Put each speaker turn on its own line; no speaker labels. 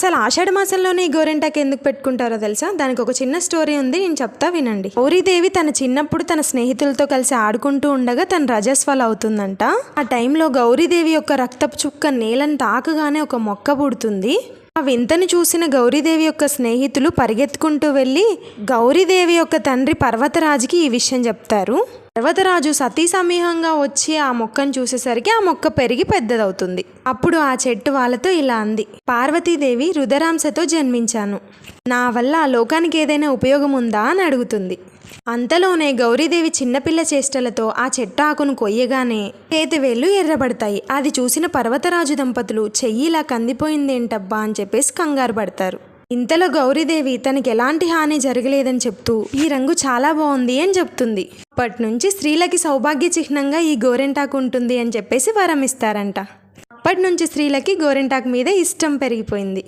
అసలు ఆషాఢ మాసంలోనే ఈ గోరెంటాకు ఎందుకు పెట్టుకుంటారో తెలుసా? దానికి ఒక చిన్న స్టోరీ ఉంది నేను చెప్తా వినండి. గౌరీదేవి తన చిన్నప్పుడు తన స్నేహితులతో కలిసి ఆడుకుంటూ ఉండగా తన రజస్వాలు అవుతుందంట. ఆ టైంలో గౌరీదేవి యొక్క రక్తపు చుక్క నేలను తాకగానే ఒక మొక్క పుడుతుంది. ఆ వింతను చూసిన గౌరీదేవి యొక్క స్నేహితులు పరిగెత్తుకుంటూ వెళ్ళి గౌరీదేవి యొక్క తండ్రి పర్వతరాజుకి ఈ విషయం చెప్తారు. పర్వతరాజు సతీ సమీహంగా వచ్చి ఆ మొక్కను చూసేసరికి ఆ మొక్క పెరిగి పెద్దదవుతుంది. అప్పుడు ఆ చెట్టు వాళ్ళతో ఇలా అంది పార్వతీదేవి రుదరాంశతో జన్మించాను. నా వల్ల ఆ లోకానికి ఏదైనా ఉపయోగం ఉందా అని అడుగుతుంది. అంతలోనే గౌరీదేవి చిన్నపిల్ల చేష్టలతో ఆ చెట్టు ఆకును కొయ్యగానే చేతివేళ్ళు ఎర్రబడతాయి. అది చూసిన పర్వతరాజు దంపతులు చెయ్యి ఇలా కందిపోయిందేంటబ్బా అని చెప్పేసి కంగారు పడతారు. ఇంతలో గౌరీదేవి తనకి ఎలాంటి హాని జరగలేదని చెప్తూ ఈ రంగు చాలా బాగుంది అని చెప్తుంది. అప్పటి నుంచి స్త్రీలకి సౌభాగ్య చిహ్నంగా ఈ గోరెంటాకు ఉంటుంది అని చెప్పేసి వరం ఇస్తారంట అప్పటి నుంచి స్త్రీలకి గోరెంటాకు మీద ఇష్టం పెరిగిపోయింది.